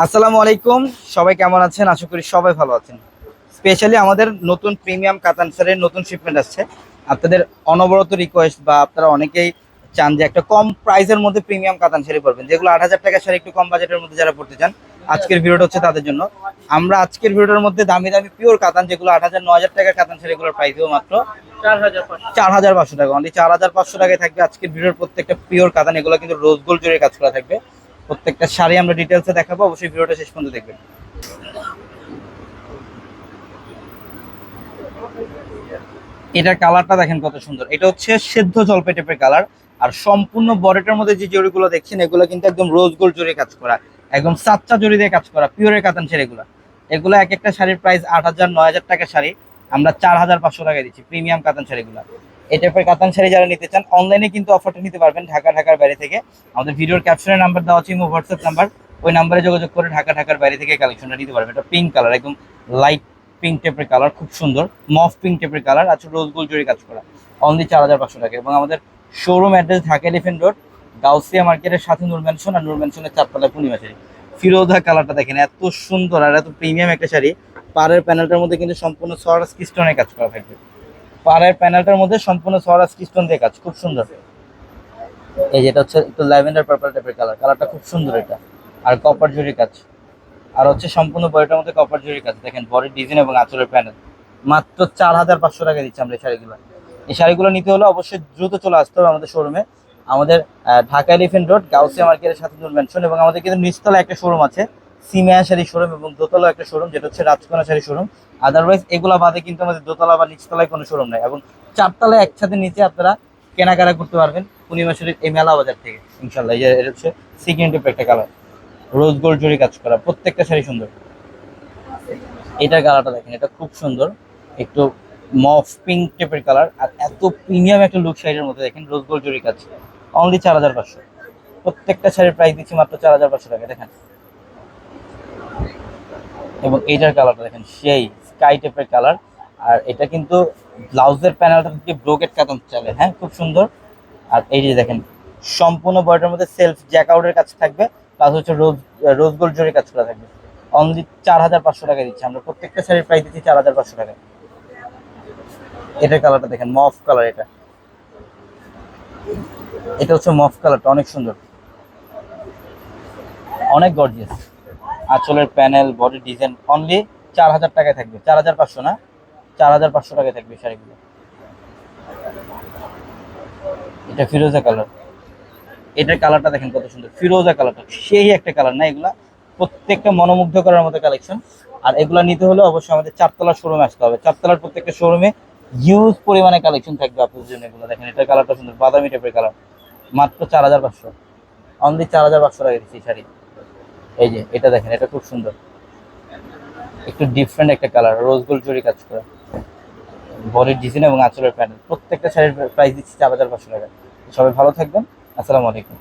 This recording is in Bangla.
আসসালামু আলাইকুম। সবাই কেমন আছেন? আশা করি সবাই ভালো আছেন। স্পেশালি আমাদের নতুন প্রিমিয়াম কাতান শাড়ির নতুন শিপমেন্ট আসছে। আপনাদের অনবরত রিকোয়েস্ট বা আপনারা অনেকেই চান যে একটা কম প্রাইসের মধ্যে প্রিমিয়াম কাতান শাড়ি পরবেন। যেগুলো আট হাজার টাকা শাড়ি একটু কম বাজেটের মধ্যে যারা পড়তে চান আজকের ভিডিওটা হচ্ছে তাদের জন্য। আমরা আজকের ভিডিওটার মধ্যে দামি দামি পিওর কাতান যেগুলো আট হাজার ন হাজার টাকার কাতান শাড়িগুলোর প্রাইসেও মাত্র চার হাজার পাঁচশো। চার হাজার পাঁচশো টাকা। অনলি চার হাজার পাঁচশো টাকায় থাকবে আজকের ভিডিওর প্রত্যেকটা পিওর কাতান এগুলো কিন্তু রোজ গোল্ড কাজ করা থাকবে। প্রত্যেকটা শাড়ি আমরা ডিটেলসে দেখাবো, অবশ্যই ভিডিওটা শেষ পর্যন্ত দেখবেন। এটার কালারটা দেখেন কত সুন্দর। এটা হচ্ছে সেদ্ধ জলপাই টাইপের কালার আর সম্পূর্ণ বডিটার মধ্যে যে জরিগুলো দেখছেন, এগুলো কিন্তু একদম রোজ গোল্ড জরি কাজ করা, একদম সাচ্চা জরি দিয়ে কাজ করা পিওরের কাতান শাড়ি এগুলো। এগুলো এক একটা শাড়ির প্রাইস আট হাজার, নয় হাজার টাকা শাড়ি, আমরা চার হাজার পাঁচশো টাকায় দিচ্ছি প্রিমিয়াম কাতান শাড়িগুলো। এই টাইপের কাতান শাড়ি যারা নিতে চান অনলাইনে কিন্তু অফারটা নিতে পারবেন ঢাকা, ঢাকার বাইরে থেকে। আমাদের ভিডিওর ক্যাপশনের নাম্বার দেওয়া আছে হোয়াটসঅ্যাপ নাম্বার ওই নাম্বারে যোগাযোগ করে ঢাকা, ঢাকার বাইরে থেকে কালেকশনটা নিতে পারবেন। এটা পিঙ্ক কালার একদম লাইট পিঙ্ক টাইপের কালার খুব সুন্দর। মফ পিঙ্ক টাইপের কালার আছে রোজ গোল্ড জরি কাজ করা। অনলি চার হাজার পাঁচশো টাকা। এবং আমাদের showroom address Dhaka Elephant Road Gausia মার্কেটের সাথে নূর ম্যানশন আর নূর ম্যানশনের চারতলা পূর্ণিমা শাড়ি। ফিরোজা কালারটা দেখেন, এত সুন্দর আর এত প্রিমিয়াম একটা শাড়ি। পাড়ের প্যানেলটার মধ্যে কিন্তু সম্পূর্ণ সরাস কিস্টনের কাজ করা থাকবে। পাড়ের প্যানেলটার মধ্যে সম্পূর্ণ সরাস কিস্টন দিয়ে কাজ, খুব সুন্দর। এই যেটা হচ্ছে একটু ল্যাভেন্ডার পার্পল টাইপের কালার, কালারটা খুব সুন্দর এটা। আর কপার জরি কাজ। আর হচ্ছে সম্পূর্ণ বডিটার মধ্যে কপার জরি কাজ। দেখেন বডির ডিজাইন এবং আঁচলের প্যানেল মাত্র চার হাজার পাঁচশো টাকা দিচ্ছি আমরা এই শাড়িগুলো। এই শাড়িগুলো নিতে হলে অবশ্যই দ্রুত চলে আসতে হবে আমাদের শোরুমে আমাদের ঢাকা এলিফেন্ট রোড গাউসিয়া মার্কেটের সাথে নূর ম্যানশন এবং আমাদের কিন্তু নিচতলা একটা শোরুম আছে। সিমিয়া শাড়ি শোরুম এবং দোতলা একটা শোরুম যেটা হচ্ছে রাজকোনা শাড়ি শোরুম আদারওয়াইজ এগুলা বাদে কিন্তু আমাদের দোতলা বা নিচতলায় কোনো শোরুম নেই। এবং চারতলায় একসাথে নিচে আপনারা কেনাকাটা করতে পারবেন পূর্ণিমা শাড়ির এই মেলা বাজার থেকে ইনশাল্লাহ এটা হচ্ছে টাইপের একটা কালার রোজ গোল্ড জরি কাজ করা, প্রত্যেকটা শাড়ি সুন্দর। এটার কালারটা দেখেন, এটা খুব সুন্দর। একটু মফ পিঙ্ক টাইপের কালার আর এত প্রিমিয়াম একটা লুক শাড়ির মধ্যে দেখেন রোজ গোল্ড জরি কাজ। অনলি চার হাজার পাঁচশো। প্রত্যেকটা শাড়ির প্রাইস দিচ্ছি মাত্র চার হাজার পাঁচশো টাকা। দেখেন এবং এইটার কালারটা দেখেন, সেই স্কাই টাইপের কালার আর এটা কিন্তু ব্লাউজের প্যানেলটা থেকে ব্রোকেট কাতান চলে হ্যাঁ খুব সুন্দর। আর এই যে দেখেন, সম্পূর্ণ বডিটার মধ্যে সেলফ জ্যাক আউটের কাছে থাকবে প্লাস হচ্ছে রোজ রোজ গোল্ড জরি কাজ করা থাকবে। অনলি চার হাজার পাঁচশো টাকা দিচ্ছি আমরা, প্রত্যেকটা শাড়ির প্রাইস দিচ্ছি চার হাজার পাঁচশো টাকা এটার কালারটা দেখেন মফ কালার এটা। এটা হচ্ছে মফ কালারটা অনেক সুন্দর। অনেক গর্জিয়াস আঁচলের প্যানেল বডি ডিজাইন অনলি চার হাজার টাকায় থাকবে। চার হাজার পাঁচশো না? চার হাজার পাঁচশো টাকায় থাকবে শাড়িগুলো। এটা ফিরোজা কালার এটার কালারটা দেখেন কত সুন্দর। ফিরোজা কালারটা সেই একটা কালার না এগুলা। প্রত্যেকটা মনোমুগ্ধ করার মতো কালেকশন আর এগুলো নিতে হলে অবশ্যই আমাদের চারতলা শোরুমে আসতে হবে। চারতলার প্রত্যেকটা শোরুমে হিউজ পরিমাণে কালেকশন থাকবে আপনাদের জন্য এগুলো। দেখেন, এটার কালারটা সুন্দর। বাদামি টাইপের কালার মাত্র চার হাজার পাঁচশো। অনলি চার হাজার পাঁচশো টাকা দিচ্ছি শাড়ি। এই যে, এটা দেখেন, এটা খুব সুন্দর। একটু ডিফারেন্ট একটা কালার রোজ গোল্ড জরি কাজ করা। বডির ডিজাইন এবং আঁচলের প্যানেল প্রত্যেকটা শাড়ির প্রাইস দিচ্ছি চার হাজার পাঁচশো টাকা। সবাই ভালো থাকবেন। আসসালামু আলাইকুম।